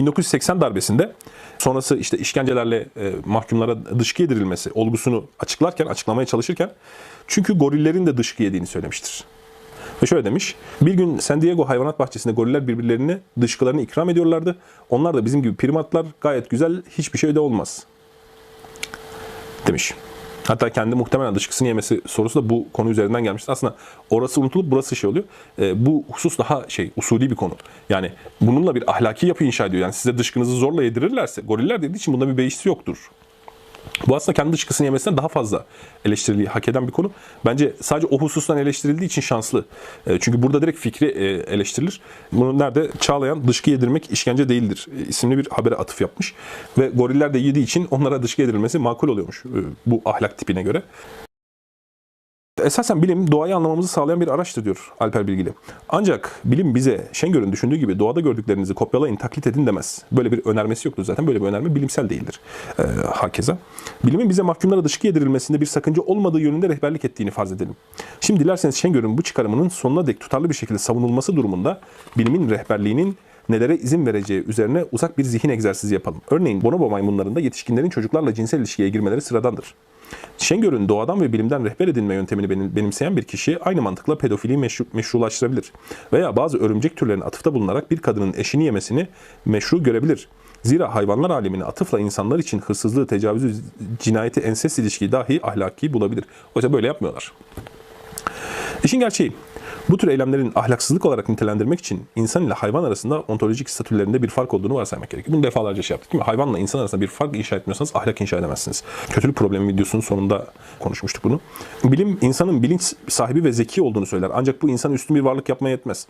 1980 darbesinde sonrası işte işkencelerle e, mahkumlara dışkı yedirilmesi olgusunu açıklarken, açıklamaya çalışırken çünkü gorillerin de dışkı yediğini söylemiştir. Ve şöyle demiş. Bir gün San Diego hayvanat bahçesinde goriller birbirlerine dışkılarını ikram ediyorlardı. Onlar da bizim gibi primatlar gayet güzel hiçbir şey de olmaz. Demiş. Hatta kendi muhtemelen dışkısını yemesi sorusu da bu konu üzerinden gelmişti. Aslında orası unutulup burası şey oluyor. Ee, bu husus daha şey usulü bir konu. Yani bununla bir ahlaki yapı inşa ediyor. Yani size dışkınızı zorla yedirirlerse goriller dediği için bunda bir beişisi yoktur. Bu aslında kendi dışkısını yemesinden daha fazla eleştiriliği hak eden bir konu. Bence sadece o husustan eleştirildiği için şanslı. E, Çünkü burada direkt fikri e, eleştirilir. Bunu nerede? Çağlayan dışkı yedirmek işkence değildir e, isimli bir habere atıf yapmış. Ve goriller de yediği için onlara dışkı yedirilmesi makul oluyormuş bu ahlak tipine göre. Esasen bilim doğayı anlamamızı sağlayan bir araçtır diyor Alper Bilgili. Ancak bilim bize Şengör'ün düşündüğü gibi doğada gördüklerinizi kopyalayın, taklit edin demez. Böyle bir önermesi yoktur zaten. Böyle bir önerme bilimsel değildir. Ee, hakeza. Bilimin bize mahkumlara dışkı yedirilmesinde bir sakınca olmadığı yönünde rehberlik ettiğini farz edelim. Şimdi dilerseniz Şengör'ün bu çıkarımının sonuna dek tutarlı bir şekilde savunulması durumunda bilimin rehberliğinin nelere izin vereceği üzerine uzak bir zihin egzersizi yapalım. Örneğin bonobo maymunlarında yetişkinlerin çocuklarla cinsel ilişkiye girmeleri sıradandır. Şengör'ün doğadan ve bilimden rehber edinme yöntemini benim- benimseyen bir kişi aynı mantıkla pedofiliyi meşru, meşrulaştırabilir. Veya bazı örümcek türlerine atıfta bulunarak bir kadının eşini yemesini meşru görebilir. Zira hayvanlar alemini atıfla insanlar için hırsızlığı, tecavüzü, cinayeti, ensest ilişkiyi dahi ahlaki bulabilir. Oysa böyle yapmıyorlar. İşin gerçeği, bu tür eylemlerin ahlaksızlık olarak nitelendirmek için insan ile hayvan arasında ontolojik statülerinde bir fark olduğunu varsaymak gerekiyor. Bunu defalarca şey yaptık değil mi? Hayvanla insan arasında bir fark inşa etmiyorsanız ahlak inşa edemezsiniz. Kötülük problemi videosunun sonunda konuşmuştuk bunu. Bilim insanın bilinç sahibi ve zeki olduğunu söyler. Ancak bu insan üstün bir varlık yapmaya yetmez.